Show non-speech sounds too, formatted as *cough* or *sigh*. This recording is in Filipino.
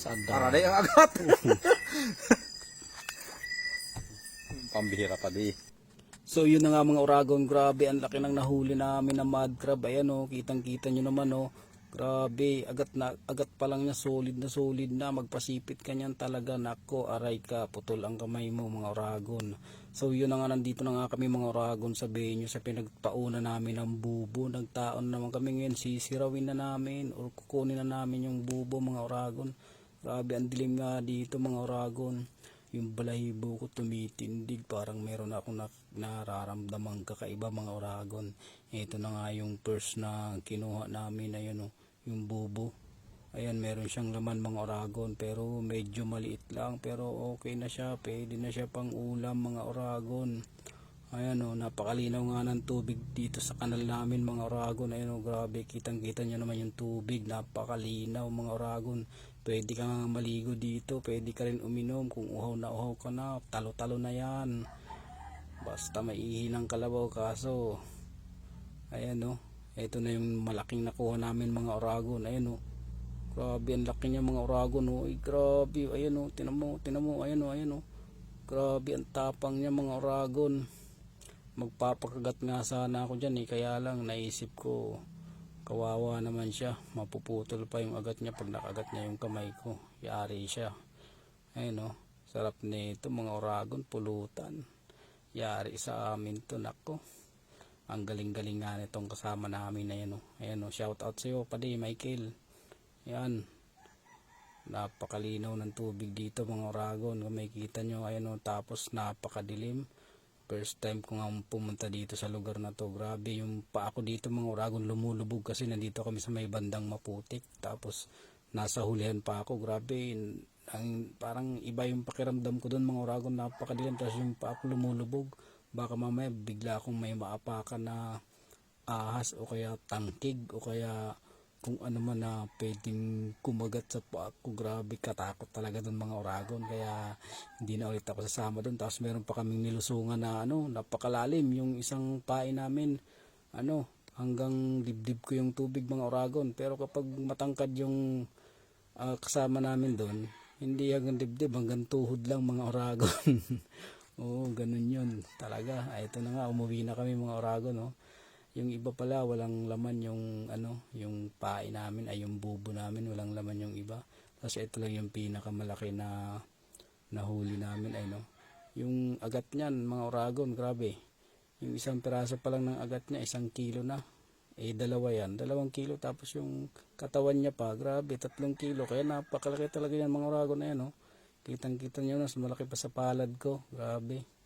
Sada. Aray ang agat. *laughs* Pambihira pa di. So yun na nga mga uragon, grabe ang laki ng nahuli namin na mud crab. Ayan o, kitang kita nyo naman o. Grabe, agat na agat pa lang niya solid na solid na magpasipit ka niyan talaga nako aray ka putol ang kamay mo mga uragon. So yun na nga nandito na nga kami mga uragon sa venue sa pinagpauna namin ng bubo. Nagtaon naman kami ngayon sisirawin na namin o kukunin na namin yung bubo mga uragon. Grabe ang dilim nga dito mga uragon yung balahibo ko tumitindig parang meron akong na, nararamdamang kakaiba mga oragon. Ito na nga yung first na kinuha namin ayun o yung bubo. Ayan meron siyang laman mga oragon pero medyo maliit lang pero okay na siya pwede na siya pang ulam mga oragon ayan o napakalinaw nga ng tubig dito sa kanal namin mga oragon ayan o grabe kitang kita nyo naman yung tubig. Napakalinaw mga oragon pwede ka nga maligo dito pwede ka rin uminom. Kung uhaw na uhaw ka na talo talo na yan. Basta maihi ng kalabaw kaso ayan o ito na yung malaking nakuha namin mga oragon ayan o grabe ang laki niya mga oragon o ay grabe ayan o tinan mo tinan mo ayan o ayan o grabe ang tapang niya mga oragon magpapakagat nga sana ako dyan eh. Kaya lang naisip ko kawawa naman siya. Mapuputol pa yung agat niya pag nakagat niya yung kamay ko. Yari siya. Ayun o sarap nito mga oragon pulutan. Yari sa amin to nako. Ang galing galing nga nitong kasama namin na yan o ayan o shout out sa iyo padi Michael. Yan. Napakalinaw ng tubig dito mga oragon. Kung makikita nyo ayan o tapos napakadilim first time ko nga pumunta dito sa lugar na to. Grabe yung pa ako dito mga oragon lumulubog kasi nandito kami sa may bandang maputik. Tapos nasa hulihan pa ako. Grabe ang, parang iba yung pakiramdam ko doon mga oragon napakadilim. Tapos yung pa ako lumulubog baka mamaya bigla akong may maapakan na ahas o kaya tangkig o kaya kung ano man na pwedeng kumagat sa paa ko grabe katakot talaga doon mga oragon. Kaya hindi na ulit ako sasama doon tapos meron pa kaming nilusungan na ano napakalalim. Yung isang pain namin ano hanggang dibdib ko yung tubig mga oragon. Pero kapag matangkad yung ah, kasama namin doon hindi hanggang dibdib hanggang tuhod lang mga oragon. *laughs* Oo ganun yun talaga. Ay ito na nga umuwi na kami mga oragon no yung iba pala walang laman yung ano yung pain namin ay yung bubo namin walang laman yung iba. Tapos ito lang yung pinakamalaki na nahuli namin ay no. Yung agat niyan mga oragon grabe. Yung isang piraso pa lang ng agat niya isang kilo na. Eh dalawa yan. Dalawang kilo tapos yung katawan niya pa grabe tatlong kilo. Kaya napakalaki talaga yan mga oragon na yan no. Kitang kita nyo na malaki pa sa palad ko grabe